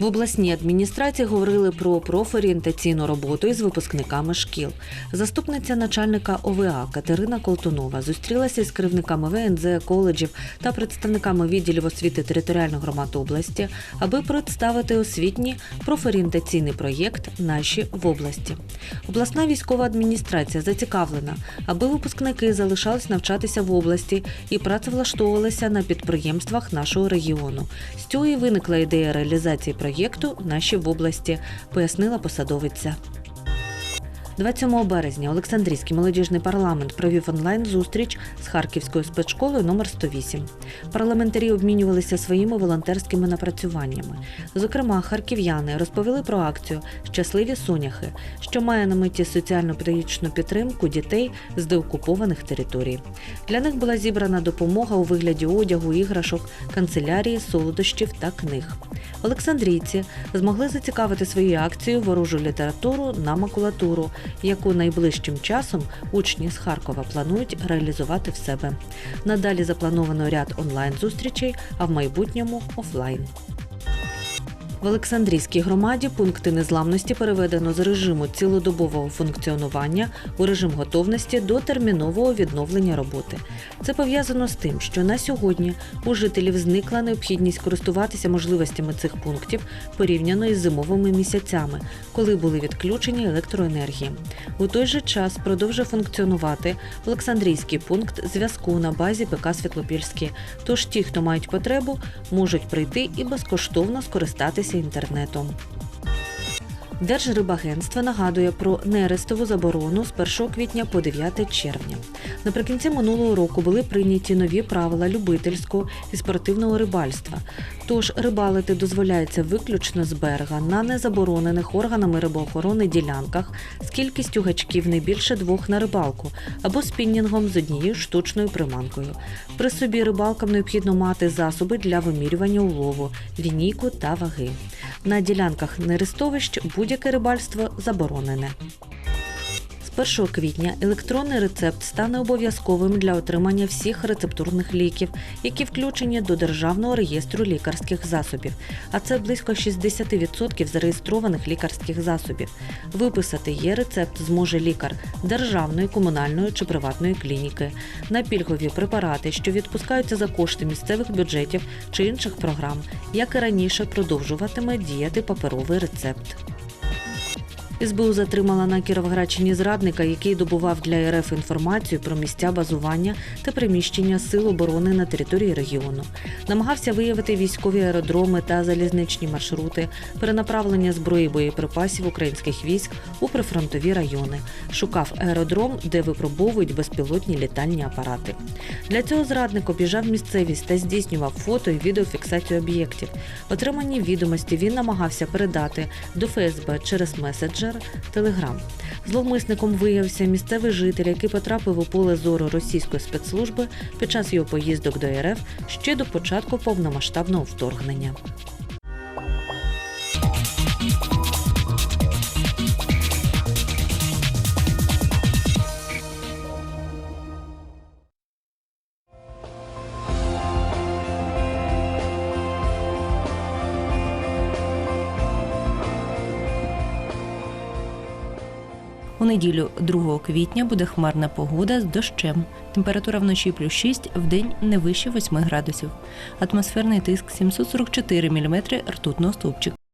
В обласній адміністрації говорили про профорієнтаційну роботу із випускниками шкіл. Заступниця начальника ОВА Катерина Колтунова зустрілася з керівниками ВНЗ, коледжів та представниками відділів освіти територіальних громад області, аби представити освітній профорієнтаційний проєкт Наші в області. Обласна військова адміністрація зацікавлена, аби випускники залишались навчатися в області і працевлаштовувалися на підприємствах нашого регіону. З цього і виникла ідея реалізації проєкту Наші в області, пояснила посадовиця. 27 березня Олександрійський молодіжний парламент провів онлайн-зустріч з Харківською спецшколою номер 108. Парламентарі обмінювалися своїми волонтерськими напрацюваннями. Зокрема, харків'яни розповіли про акцію Щасливі соняхи, що має на меті соціально-педагогічну підтримку дітей з деокупованих територій. Для них була зібрана допомога у вигляді одягу, іграшок, канцелярії, солодощів та книг. Олександрійці змогли зацікавити своєю акцією ворожу літературу на макулатуру, яку найближчим часом учні з Харкова планують реалізувати в себе. Надалі заплановано ряд онлайн-зустрічей, а в майбутньому офлайн. В Олександрійській громаді пункти незламності переведено з режиму цілодобового функціонування у режим готовності до термінового відновлення роботи. Це пов'язано з тим, що на сьогодні у жителів зникла необхідність користуватися можливостями цих пунктів порівняно із зимовими місяцями, коли були відключені електроенергії. У той же час продовжує функціонувати Олександрійський пункт зв'язку на базі ПК Світлопільський. Тож ті, хто мають потребу, можуть прийти і безкоштовно скористатися інтернетом. Держрибагентство нагадує про нерестову заборону з 1 квітня по 9 червня. Наприкінці минулого року були прийняті нові правила любительського і спортивного рибальства. Тож рибалити дозволяється виключно з берега на незаборонених органами рибоохорони ділянках з кількістю гачків не більше двох на рибалку або спіннінгом з однією штучною приманкою. При собі рибалкам необхідно мати засоби для вимірювання улову, лінійку та ваги. На ділянках нерестовищ будь-яке рибальство заборонене. З 1 квітня електронний рецепт стане обов'язковим для отримання всіх рецептурних ліків, які включені до Державного реєстру лікарських засобів, а це близько 60% зареєстрованих лікарських засобів. Виписати є рецепт зможе лікар державної, комунальної чи приватної клініки на пільгові препарати, що відпускаються за кошти місцевих бюджетів чи інших програм, як і раніше продовжуватиме діяти паперовий рецепт. СБУ затримала на Кіровоградщині зрадника, який добував для РФ інформацію про місця базування та приміщення сил оборони на території регіону. Намагався виявити військові аеродроми та залізничні маршрути, перенаправлення зброї боєприпасів українських військ у прифронтові райони. Шукав аеродром, де випробовують безпілотні літальні апарати. Для цього зрадник обіжав місцевість та здійснював фото і відеофіксацію об'єктів. Отримані відомості він намагався передати до ФСБ через меседжер Телеграм. Зловмисником виявився місцевий житель, який потрапив у поле зору російської спецслужби під час його поїздок до РФ ще до початку повномасштабного вторгнення. У неділю 2 квітня буде хмарна погода з дощем. Температура вночі плюс 6, в день не вище 8 градусів. Атмосферний тиск 744 мм ртутного стовпчика.